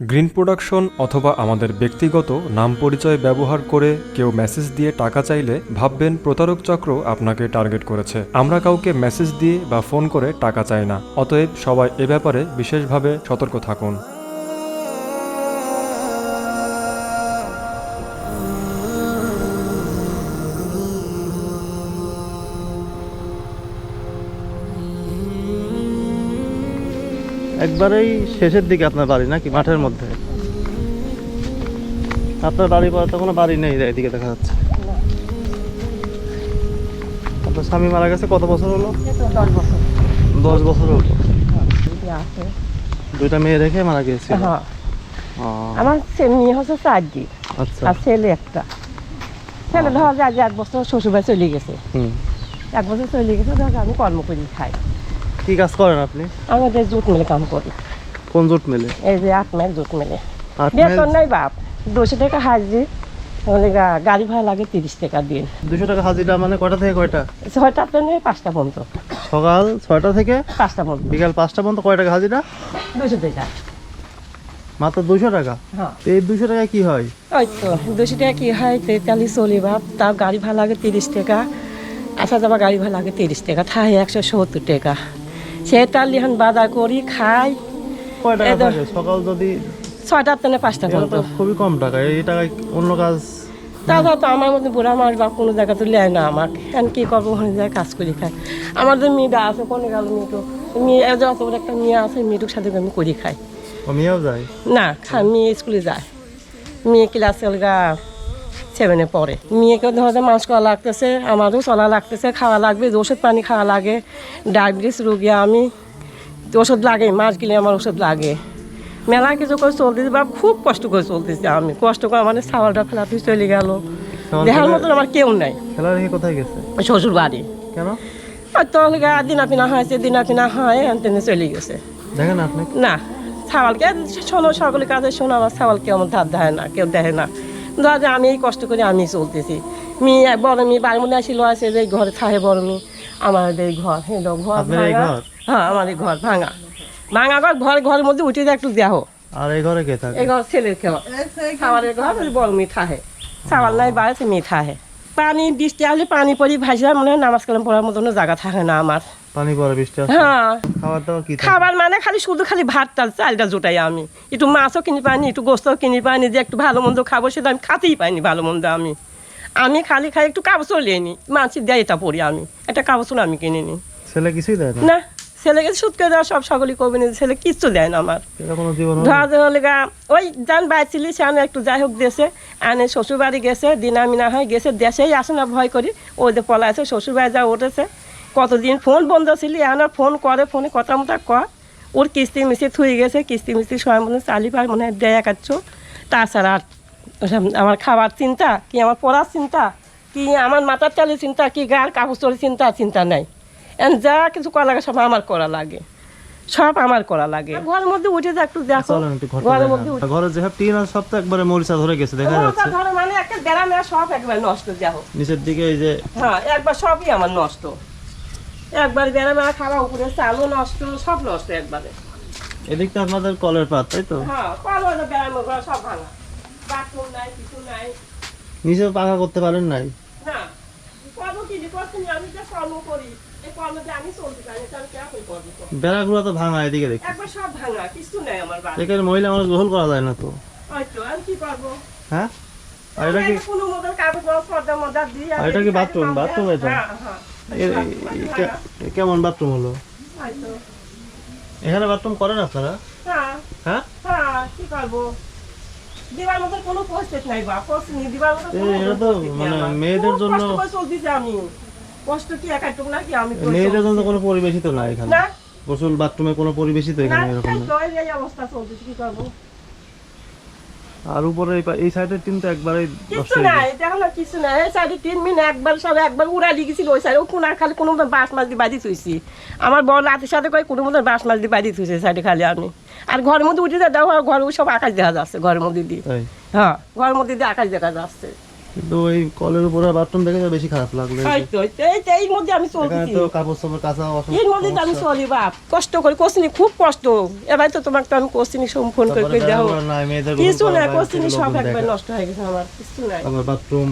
Green production অথবা আমাদের ব্যক্তিগত নাম পরিচয় ব্যবহার করে কেউ মেসেজ দিয়ে টাকা চাইলে ভাববেন প্রতারক চক্র আপনাকে টার্গেট করেছে। আমরা কাউকে মেসেজ দিয়ে বা ফোন করে টাকা চাই না। অতএব সবাই এ ব্যাপারে বিশেষভাবে সতর্ক থাকুন। একবারেই শেষের দিকে আপনার বাড়ি নাকি? মাঠের মধ্যে? আপনার বাড়ি পরে তো কোনো বাড়ি নেই এদিকে দেখা যাচ্ছে। আপনার স্বামী মারা গেছে কত বছর হলো? দশ বছর। হলো। দুইটা মেয়ে রেখে মারা গিয়েছিল? হ্যাঁ। আমার মেয়ে হচ্ছে চারটি। আচ্ছা। আর ছেলে একটা। ছেলে ধর যে আজ এক বছর শ্বশুরবাড়ি চলে গেছে। এক বছর চলে গেছে ধর আমি কর্ম করি খাই। কি কাজ করেন আপনি? আমাদের জুট মিলে কাম করি। কোন জুট মেলে? এই যে আট মাইল জুট মিলে। বেতন নেই বাপ। দুশো টাকা হাজির গা- গাড়ি ভাড়া লাগে তিরিশ টাকা দিন। দুশো টাকা হাজিরা মানে কয়টা থেকে কয়টা? ছয়টা নেই পাঁচটা পর্যন্ত। সকাল ছয়টা থেকে পাঁচটা পর্যন্ত। বিকাল পাঁচটা পর্যন্ত কয় টাকা হাজিরা দুশো টাকা। মাত্র দুশো টাকা? হ্যাঁ। এই দুশো টাকা কি হয়? ওই তো দুশো টাকা কি হয়? তেতাল্লিশ চলি বাপ। তাও গাড়ি ভাড়া লাগে তিরিশ টাকা। আসা যাওয়া গাড়ি ভাড়া লাগে তিরিশ টাকা। থাই একশো সত্তর টাকা। সেটা লিহান বাজার করি খাই। সকাল যদি ছয়টার থেকে পাঁচটা পর্যন্ত খুবই কম টাকা। এই টাকায় অন্য কাজ তাছাড়া তো আমার মধ্যে বুড়া মানুষ বা কোনো জায়গা তো লেয় না আমাকে। এখন কী করব? ওখানে যায় কাজ করি খাই। আমার যে মেয়েটা আছে কোনো গেল মেয়েটু? মেয়ে এই যে অত বড় একটা মেয়ে আছে মেয়েটুর সাথে আমি করি খাই। মেয়েও যায়? না মেয়ে স্কুলে যায়। মেয়ে ক্লাস গা। সেভেনে পড়ে। মেয়েকে ধরতে মাছ করা লাগতেছে আমারও চলা লাগতেছে খাওয়া লাগবে ওষুধ পানি খাওয়া লাগে ডায়াবেটিস রোগী আমি ওষুধ লাগে মাছ গেলে আমার ওষুধ লাগে। মেলা কিছু করে চলতেছে বা খুব কষ্ট করে চলতেছে আমি। কষ্ট করে মানে সাওয়ালটা ফেলাতে চলে গেল। দেখার মতন আমার কেউ নাই। কোথায় গেছে? শ্বশুর বাড়ি কেন? আর দিনা পিনা হয়েছে দিনা পিনা হয় এনতেনে চলে গেছে। দেখেন আপনি? না ছাওয়ালকে শোনো সকলে কাজে শোনো আমার ছাওয়ালকে আমার ধার দেয় না কেউ দেয় না। ধর যে আমি এই কষ্ট করে আমি চলতেছি। মেয়ে বড় মেয়ে বাড়ির মধ্যে আসিল আছে যে ঘরে থাকে বড় মেয়ে। এই ঘর হ্যাঁ ঘর ভাঙা। ঘর? হ্যাঁ এই ঘর ভাঙা। ভাঙা ঘর ঘর ঘরের মধ্যে উঠে যায় একটু দেহ। আর এই ঘরে কে থাকে? এই ঘর ছেলের খাওয়া খাওয়ারের ঘর বড় মেয়ে থাহে ছাওয়াল নাই বাড়িতে মেয়ে থাহে পানি বৃষ্টি আসলে পানি পরি ভাসিলাম মনে হয় নামাজ কালাম পড়ার মতন জায়গা থাকে না আমার। পানি পরে বৃষ্টি হ্যাঁ। খাবার দাবার কি খাবার মানে খালি শুধু খালি ভাতটা চালটা জোটাই আমি। একটু মাছও কিনে পাইনি একটু গোস্তও কিনে পাইনি যে একটু ভালো মন্দ খাব সেটা আমি খাতেই পাইনি ভালো মন্দ আমি। আমি খালি খাই একটু কাপড় কাগজও নিই মাছের দেয় এটা পড়ি আমি। একটা কাগজও আমি কিনে নিই ছেলে কিছুই দেয় না? না ছেলেকে সুদ করে দেওয়া সব সকলেই করবে না ছেলে কিচ্ছু দেয় না আমার? ধরা হলে গা ওই যান বাইছিলি সে আনে একটু যাই হোক দেশে আনে শ্বশুর বাড়ি গেছে দিনা মিনা হয় গেছে দেশেই আসে না ভয় করি। ওই যে পলাইছে শ্বশুর বাড়ি যা উঠেছে কতদিন ফোন বন্ধ ছিল এখন আর ফোন করে ফোনে কথা মতো কয়। ওর কিস্তি মিস্তি থুয়ে গেছে কিস্তি মিস্তি সময় মনে চালি পার মনে হয় দেয় একাচ্ছ তাছাড়া আর আমার খাবার চিন্তা কি আমার পড়ার চিন্তা কি আমার মাথার চালের চিন্তা কি গার কাপড় চোরের চিন্তা চিন্তা নাই। এখন যা কিছু করা লাগে সব আমার করা লাগে। সব আমার করা লাগে। ঘরের মধ্যে উঠে যা একটু দেখো। ঘরটা ঘরের মধ্যে উঠে ঘরে যে টিন আর সব তো একবারে মরিচা ধরে গেছে দেখা যাচ্ছে। ধরো মানে একটা গ্রামে সব একবার নষ্ট যাও নিচের দিকে এই যে হ্যাঁ একবার সবই আমার নষ্ট। একবার গ্রামে খাওয়া উপরে চালও নষ্ট সব নষ্ট একবারে। এদিকটা আপনাদের কলের পাত তাই তো? হ্যাঁ কল হলো গ্রামে ঘর সব ভাঙা। বাথরুম নাই কিছু নাই। নিচে পাকা করতে পারেন নাই? না কর্ম কি করছি আমি যে কর্ম করি। এই কর্মতে আমি চলতে পারি তাহলে কে আপনি করব তো? বেড়াগুলো তো ভাঙা এদিকে দেখি। একবার সব ভাঙা কিছু নাই আমার বাড়ি এখানে মহিলা মানুষ গোসল করা যায় না তো? হয়তো আমি কি করব? হ্যাঁ? আর এটা কি কোনো মতো কাগজ পর্দা মর্দা দিয়ে আর এটা কি? হ্যাঁ হ্যাঁ। কেমন বাথরুম হলো? এখানে বাথরুম করেন আপনারা? হ্যাঁ। হ্যাঁ? হ্যাঁ কি করব? দিবার মতো কোনো প্রস্তুত নাই বা প্রস্তুত নেই দিবার মতো এটা তো মানে মেয়েদের জন্য- কষ্ট আমি। কষ্ট কি একাটুক নাকি আমি মেয়েদের জন্য কোনো পরিবেশই তো নাই এখানে। না। গোসল বাথরুমে কোনো পরিবেশই তো এখানে এরকম এই অবস্থা চলতেছে কি করব? আর উপরে এই সাইডের টিন তো একবারই কিছু হয়ে নাই গেছে। দেখো না কিছু নাই। এই সাইডে টিন মিনিট একবার সব একবার উড়াই লিখেছিল ওই সাইডে ও কোনার খালি কোনো মতন বাস মাছ দিয়ে বাড়ি থুইছি। আমার বড় রাতের সাথে কয় কোনো মতো বাঁশ মাছ দিয়ে বাড়ি থুইছে সাইডে খালি আমি। আর ঘরের মধ্যে উঠে দেখো ঘরে সব আকাশ দেখা যাচ্ছে ঘরের মধ্যে দিয়ে। হ্যাঁ ঘরের মধ্যে দিয়ে আকাশ দেখা যাচ্ছে। কিন্তু ওই কলের উপরে বাথরুম দেখে বেশি খারাপ লাগল। এই মধ্যে আমি তো কাপড় চাপড় কাঁচা এর মধ্যে আমি চলি বাপ। কষ্ট করে কোসিনি খুব কষ্ট। এবার তো তোমাকে তো আমি কোসিনি ফোন করে দেবো কিছু না কোসিনি সব একবার নষ্ট হয়ে গেছে আমার কিছু নাই। আবার বাথরুম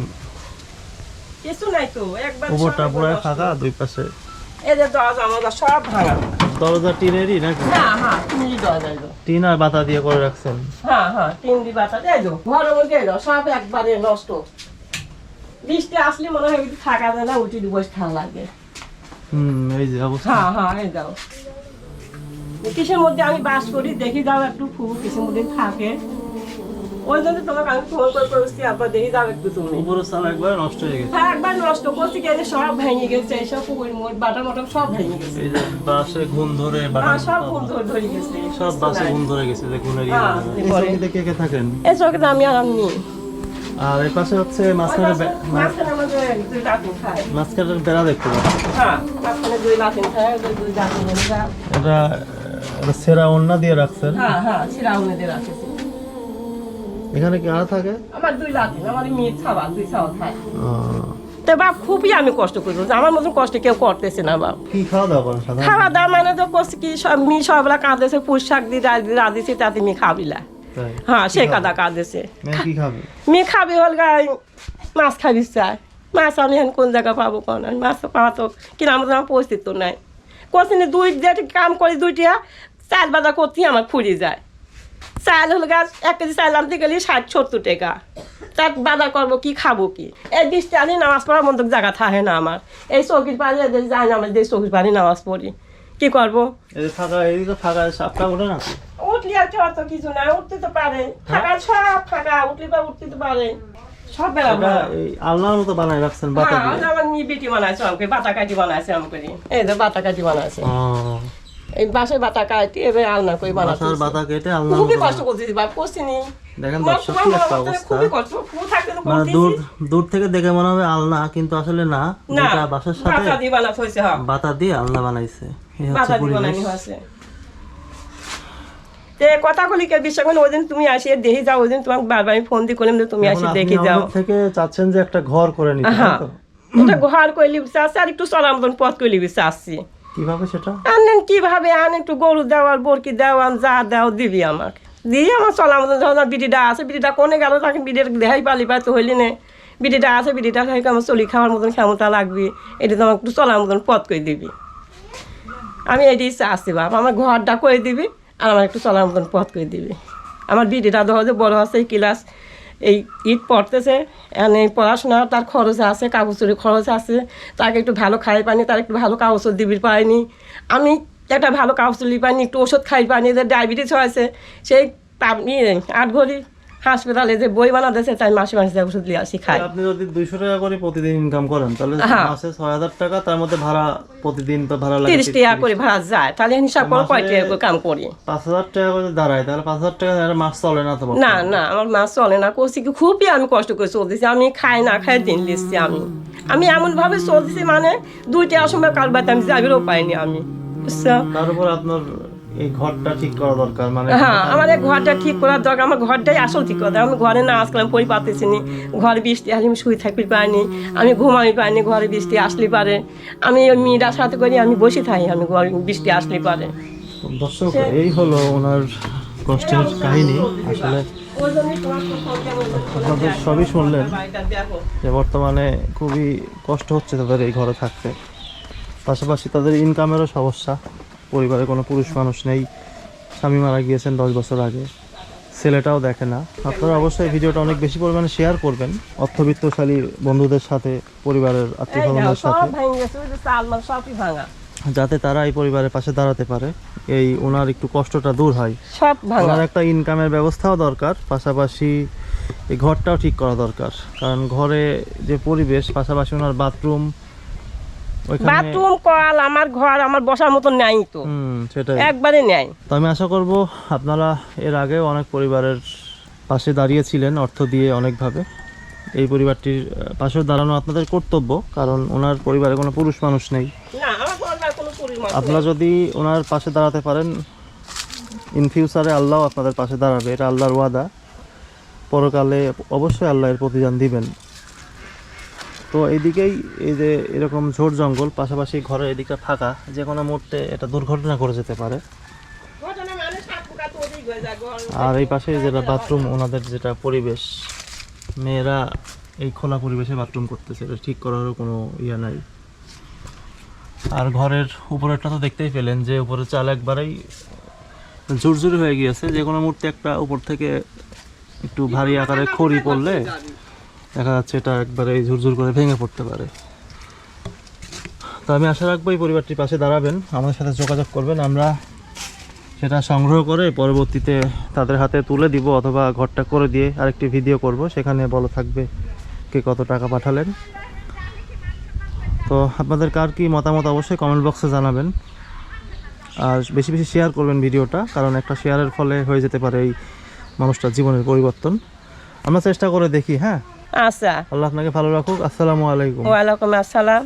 কিছু নাই তো একবার উপরটা পুরো ফাঁকা দুই পাশে এদের দরজা আমাদের সব ভাঙা। দরজা টিনেরই নাকি? হ্যাঁ হ্যাঁ তুমি দরজা এলো টিন আর বাতা দিয়ে করে রাখছেন? হ্যাঁ হ্যাঁ টিন দিয়ে বাতা ঘরের মধ্যে এলো সব একবারে নষ্ট। বৃষ্টি আসলে মনে হয় থাকা যায় না উঠে বসে থাকা লাগে। হুম এই যে অবস্থা। হ্যাঁ হ্যাঁ এই দাও কিসের মধ্যে আমি বাস করি দেখি দাও একটু খুব কিসের মধ্যে থাকে। ওই জন্য তোমাকে আমি ফোন করে করছি আবার দেখি দাও একটু তুমি। উপরের চাল একবার নষ্ট হয়ে গেছে। হ্যাঁ একবার নষ্ট করছি গেলে সব ভেঙে গেছে এইসব পুকুর মোট বাটা মোটা সব ভেঙে গেছে। এই যে বাসে ঘুম ধরে হ্যাঁ সব ফুল ধরে ধরে গেছে। সব বাসে ঘুম ধরে গেছে যে ঘুমের ইয়ে এই পরে। চৌকিতে কে কে থাকেন? এই চোখে আমি আর আমি। আর এই পাশে হচ্ছে মাঝখানে বে- মা- মাঝখানে আমাদের দুই লাতিন খায়। মাঝখানের বেড়া দেখতে পাচ্ছি। হ্যাঁ এটা সেরা ওন্না দিয়ে রাখছেন। হ্যাঁ হ্যাঁ এখানে কি আর থাকে? আমার দুই লাতিন আমার মেয়ে খাবার দুই খায়। আহ, তো বাপ খুবই আমি কষ্ট করছি আমার মতন কষ্ট কেউ করতেছে না বাপ। কি খাওয়া দাওয়া করেন সাধারণত? খাওয়া দাওয়া মানে তো করছি কি সব মি সবরা কাঁদেছে পুষ শাক দিয়ে রাঁধিছি তাতে মি খাবিলা হ্যাঁ সে কাদা কাঁদেছে কি খাবে? মি খাবি হল গাই মাছ খাবি চাই। মাছ আমি এখন কোন জায়গা পাবো কোন আমি মাছ তো পাওয়া তো কিনা আমাদের আমার পরিস্থিতি তো নাই কোচিনি দুই কাম করি দুইটা চাল বাজার করতেই আমার ফুরি যায়। চাল হল গাছ এক কেজি চাল আনতে গেলে ষাট সত্তর টাকা। তার বাজার করব কি খাব কি? এই বৃষ্টি আনি নামাজ পড়ার মতো জায়গা থাকে না আমার। এই চৌকির পানি যায় না আমার যে চৌকির পানি নামাজ পড়ি। কি করব? ফাঁকা ফাঁকা সাপটা ওঠে না? উঠলি আর কেউ তো কিছু না উঠতে তো পারে। ফাঁকা সব ফাঁকা উঠলি বা উঠতে তো পারে। সব বেলা এটা মতো বানায় রাখছেন বাতা হ্যাঁ দিয়ে আমার মেয়ে বেটি বানাইছে আমাকে বাতা কাটি বানাইছে আমাকে। এই যে বাতা কাটি বানাইছে এই বাতা কাটি এবার আলনা বাসার বাতা কেটে আলনার খুবই কষ্ট বানায়। করতেছি বাপ করছিনি দেখেন দর্শক কি একটা অবস্থা। মানে দূর দূর থেকে দেখে মনে হবে আলনা কিন্তু আসলে না বাসার সাথে বাতা দিয়ে বানাতে হয়েছে হ্যাঁ। বাতা দিয়ে আলনা বানাইছে। এই হচ্ছে বাতা দিয়ে পরিবেশ। হয়েছে। তে কথা কলি কে বিশ্বাস করেন ওই দিন তুমি দেখে যাও ওই দিন তোমাকে বারবার আমি ফোন দিয়ে করলাম যে তুমি আসি আপনি দেখে যাও। থেকে চাচ্ছেন যে একটা ঘর করে নিতে তাই হ্যাঁ। এটা ঘর কইলি চাচ্ছি আর একটু চলার মতন পথ কইলি চাচ্ছি। কীভাবে সেটা? আনেন কীভাবে? আন একটু গরু দেওয়ার, বরকি দেওয়ান, যা দেও দিবি আমাকে। দিয়ে আমার চলার মতন যখন বিটিটা আছে বিটিটা কোনে গেল? তাকে বিটির দেহাই পালি পাই তো হইলি নে। বিটিটা আছে বিটিটা খাই, আমার চলি খাওয়ার মতন ক্ষমতা লাগবে। এটা তো আমার একটু চলার মতন পথ করে দিবি। আমি এটি চাচ্ছি বাপ। আমার ঘরটা করে দিবি? আর আমার একটু চলার মতন পথ করে দিবি। আমার বিটিটা ধরো বড় আছে ক্লাস এই ঈদ পড়তেছে এই পড়াশোনা, তার খরচ আছে, কাগজের খরচ আছে, তাকে একটু ভালো খাই পানি তার একটু ভালো কাগজ দিবি পায়নি আমি একটা ভালো কাগজ পাইনি, একটু ওষুধ খাই পানি যে ডায়াবেটিস হয়েছে, সেই আপনি আট ঘড়ি হাসপাতালে যে বই বানাতেছে তাই মাসে মাসে যে ওষুধ নিয়ে আসি খাই। আপনি যদি দুইশো টাকা করে প্রতিদিন ইনকাম করেন তাহলে হ্যাঁ। মাসে ছয় হাজার টাকা তার মধ্যে ভাড়া প্রতিদিন তো ভাড়া লাগে তিরিশ টাকা করে ভাড়া যায়। তাহলে হিসাব করো কয় টাকা করে কাম করি। পাঁচ হাজার টাকা করে দাঁড়ায় তাহলে পাঁচ হাজার টাকা মাস চলে না তো না না আমার মাছ চলে না। করছি কি খুবই আমি কষ্ট করে চলতেছি। আমি খাই না খাই দিন দিচ্ছি আমি। আমি এমন ভাবে চলতেছি মানে দুইটা সময় কাল বাড়িতে আমি যাবেরও পাইনি আমি। তার উপর আপনার এই ঘরটা ঠিক করা দরকার মানে হ্যাঁ আমার এই ঘরটা ঠিক করার দরকার আমার ঘরটাই আসল ঠিক কথা আমি ঘরে না আসলাম পরি পাতেছি নি। ঘরে বৃষ্টি আসলে আমি শুয়ে থাকতে পারিনি আমি ঘুমাই পারিনি ঘরে বৃষ্টি আসলে পারে। আমি ওই মেয়েটার সাথে করি আমি বসে থাকি আমি ঘরে বৃষ্টি আসলে পারে। দর্শক এই হলো ওনার কষ্টের কাহিনী। আসলে আপনাদের সবই শুনলেন যে বর্তমানে খুবই কষ্ট হচ্ছে তাদের এই ঘরে থাকতে। পাশাপাশি তাদের ইনকামেরও সমস্যা। পরিবারে কোনো পুরুষ মানুষ নেই। স্বামী মারা গিয়েছেন দশ বছর আগে। ছেলেটাও দেখে না। আপনারা অবশ্যই ভিডিওটা অনেক বেশি পরিমাণে শেয়ার করবেন। অর্থবিত্তশালী বন্ধুদের সাথে পরিবারের আত্মীয় সাথে। যাতে তারা এই পরিবারের পাশে দাঁড়াতে পারে। এই ওনার একটু কষ্টটা দূর হয়। ওনার একটা ইনকামের ব্যবস্থাও দরকার। পাশাপাশি এই ঘরটাও ঠিক করা দরকার। কারণ ঘরে যে পরিবেশ পাশাপাশি ওনার বাথরুম বাথরুম কল আমার ঘর আমার বসার মতো নেই তো। হুম সেটাই। একবারে নেই। তো আমি আশা করব আপনারা এর আগেও অনেক পরিবারের পাশে দাঁড়িয়েছিলেন অর্থ দিয়ে অনেকভাবে। এই পরিবারটির পাশেও দাঁড়ানো আপনাদের কর্তব্য কারণ ওনার পরিবারে কোনো পুরুষ মানুষ নেই। আপনারা যদি ওনার পাশে দাঁড়াতে পারেন ইন ফিউচারে আল্লাহ আপনাদের পাশে দাঁড়াবে। এটা আল্লাহর ওয়াদা। পরকালে অবশ্যই আল্লাহ এর প্রতিদান দিবেন। তো এদিকেই এই যে এরকম ঝোড় জঙ্গল পাশাপাশি ঘরের এদিকে ফাঁকা যে কোনো মুহূর্তে এটা দুর্ঘটনা করে যেতে পারে। আর এই পাশে যেটা বাথরুম ওনাদের যেটা পরিবেশ মেয়েরা এই খোলা পরিবেশে বাথরুম করতেছে এটা ঠিক করারও কোনো ইয়া নাই। আর ঘরের উপরেরটা তো দেখতেই পেলেন যে উপরের চাল একবারেই ঝুরঝুরি হয়ে গিয়েছে। যে কোনো মুহূর্তে একটা উপর থেকে একটু ভারী আকারে খড়ি পড়লে দেখা যাচ্ছে এটা একবারে ঝুরঝুর করে ভেঙে পড়তে পারে। তো আমি আশা রাখব এই পরিবারটির পাশে দাঁড়াবেন আমাদের সাথে যোগাযোগ করবেন, আমরা সেটা সংগ্রহ করে পরবর্তীতে তাদের হাতে তুলে দিব অথবা ঘরটা করে দিয়ে আরেকটি ভিডিও করব, সেখানে বলা থাকবে কে কত টাকা পাঠালেন। তো আপনাদের কার কি মতামত অবশ্যই কমেন্ট বক্সে জানাবেন। আর বেশি বেশি শেয়ার করবেন ভিডিওটা, কারণ একটা শেয়ারের ফলে হয়ে যেতে পারে এই মানুষটার জীবনের পরিবর্তন। আমরা চেষ্টা করে দেখি হ্যাঁ? আচ্ছা। আল্লাহ আপনাকে ভালো রাখুক। আসসালামু আলাইকুম। ওয়ালাইকুম আসসালাম।